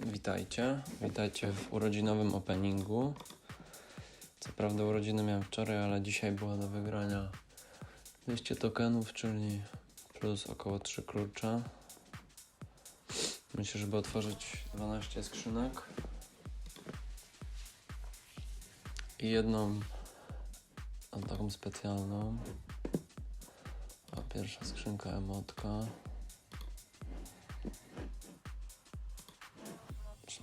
Witajcie. Witajcie w urodzinowym openingu. Co prawda urodziny miałem wczoraj, ale dzisiaj była do wygrania 200 tokenów, czyli plus około 3 klucze. Myślę, żeby otworzyć 12 skrzynek. I jedną taką specjalną. A pierwsza skrzynka emotka.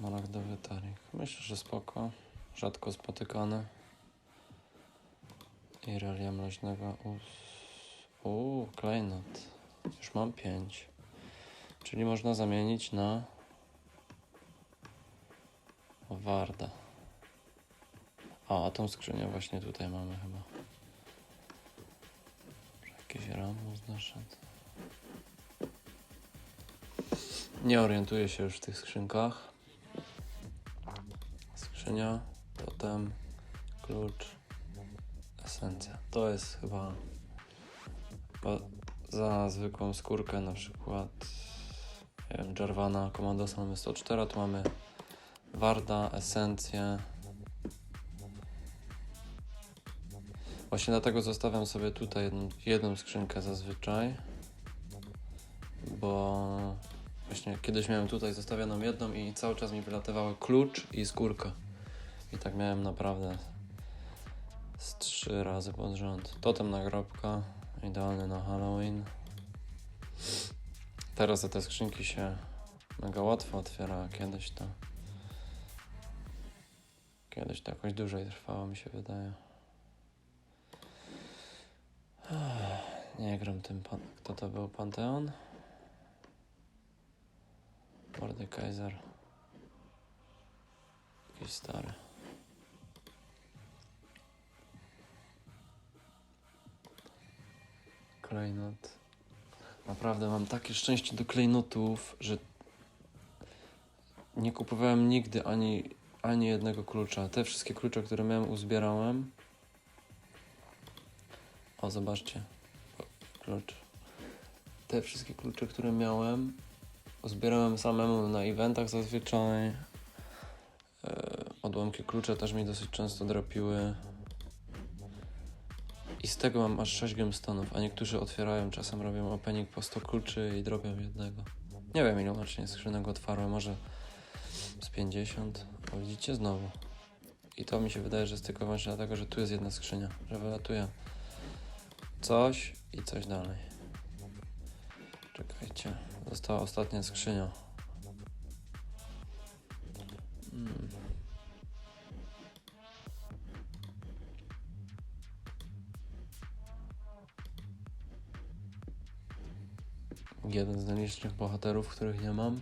Szmaragdowy tarik. Myślę, że spoko. Rzadko spotykany. I relia mroźnego. Uuu, klejnot. Już mam pięć. Czyli można zamienić na Warda. A, a tą skrzynię właśnie tutaj mamy chyba. Jakiś ramus naszedł. Nie orientuję się już w tych skrzynkach. Skrzynia, potem klucz, esencja. To jest chyba za zwykłą skórkę na przykład nie wiem, Jarvana, Komandosa mamy 104, tu mamy Warda, esencję. Właśnie dlatego zostawiam sobie tutaj jedną, jedną skrzynkę zazwyczaj, bo właśnie kiedyś miałem tutaj zostawioną jedną i cały czas mi wylatywały klucz i skórka. I tak miałem naprawdę z trzy razy pod rząd. Totem nagrobka, idealny na Halloween. Teraz te skrzynki się mega łatwo otwiera, kiedyś to kiedyś to jakoś dłużej trwało mi się wydaje. Nie gram tym pan... Kto to był? Panteon? Mordekaiser. Jakiś stary. Klejnot. Naprawdę mam takie szczęście do klejnotów, że nie kupowałem nigdy ani, ani jednego klucza. Te wszystkie klucze, które miałem, uzbierałem. O, zobaczcie. Klucz. Te wszystkie klucze, które miałem, uzbierałem samemu na eventach zazwyczaj. E, odłamki klucza też mi dosyć często dropiły. I z tego mam aż 6 gemstonów, a niektórzy otwierają, czasem robią opening po 100 kluczy i drobią jednego. Nie wiem ile łącznie skrzynek otwarłem, może z 50. O, widzicie znowu. I to mi się wydaje, że jest tylko właśnie dlatego, że tu jest jedna skrzynia, że wylatuje coś i coś dalej. Czekajcie, została ostatnia skrzynia. Jeden z najlicznych bohaterów, których nie mam.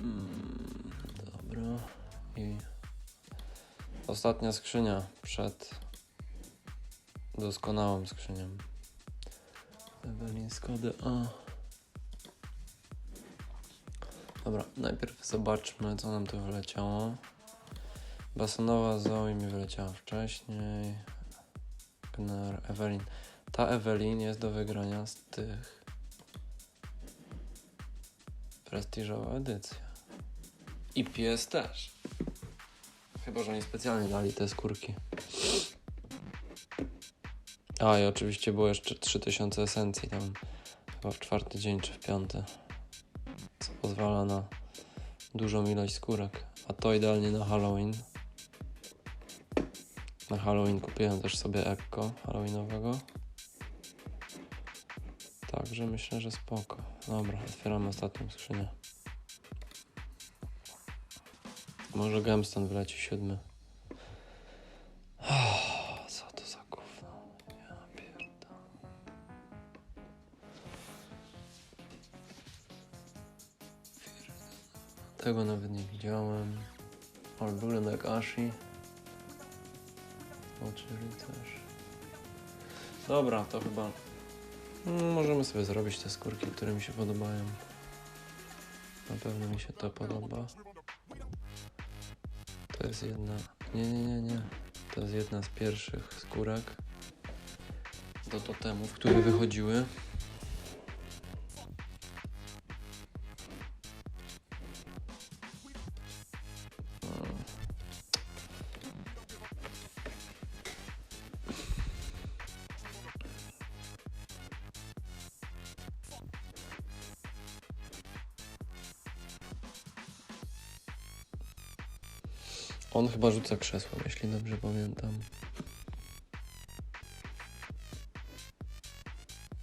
Mm, dobra. I ostatnia skrzynia przed doskonałą skrzynią. Ewelin Skody A. Dobra, najpierw zobaczmy, co nam tu wyleciało. Basenowa Zoe mi wyleciała wcześniej. Gnar, Ewelin. Ta Ewelin jest do wygrania z tych. Prestiżowa edycja. I pies też. Chyba, że oni specjalnie dali te skórki. A i oczywiście było jeszcze 3000 esencji tam chyba w czwarty dzień czy w piąty. Co pozwala na dużą ilość skórek. A to idealnie na Halloween. Na Halloween kupiłem też sobie ekko halloweenowego. Także myślę, że spoko. Dobra, otwieramy ostatnią skrzynię. Może gemstone wleci siódmy. Co to za gówno? Ja pierdolę. Tego nawet nie widziałem. Ale wygląda jak Ashi. Oczy rycerz. Dobra, to chyba możemy sobie zrobić te skórki, które mi się podobają. Na pewno mi się to podoba. To jest jedna. Nie, nie, nie, nie. To jest jedna z pierwszych skórek do totemów, które wychodziły. On chyba rzuca krzesłem, jeśli dobrze pamiętam.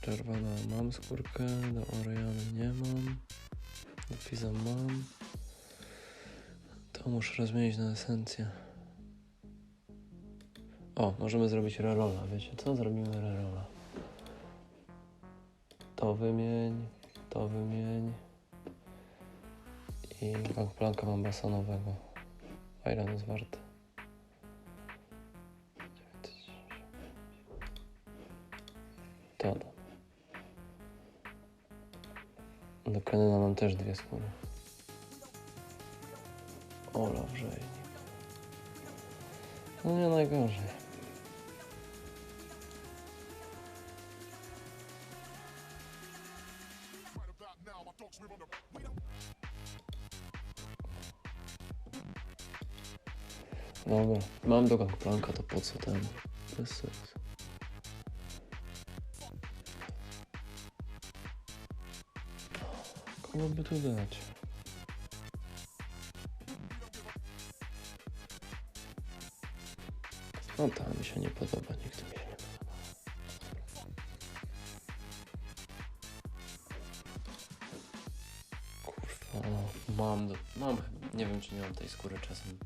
Czerwona mam skórkę, do Oriany nie mam. Do Fiza mam. To muszę rozmienić na esencję. O, możemy zrobić rerola, wiecie co? Zrobimy rerola. To wymień, to wymień. I gangplanka mam basanowego. Ile on jest warty? To dam. Do Kenena mam też dwie skóry. Ola wrzejnik. No nie najgorzej. Dobra, mam do gangplanka, to po co ten? Bez sensu. Kogo by tu dać? No ta mi się nie podoba, nikt mi się nie podoba. Kurwa, o, mam, do, mam, nie wiem czy nie mam tej skóry czasem.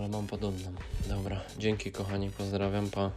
Ale mam podobną. Dobra, dzięki kochani, pozdrawiam, pa.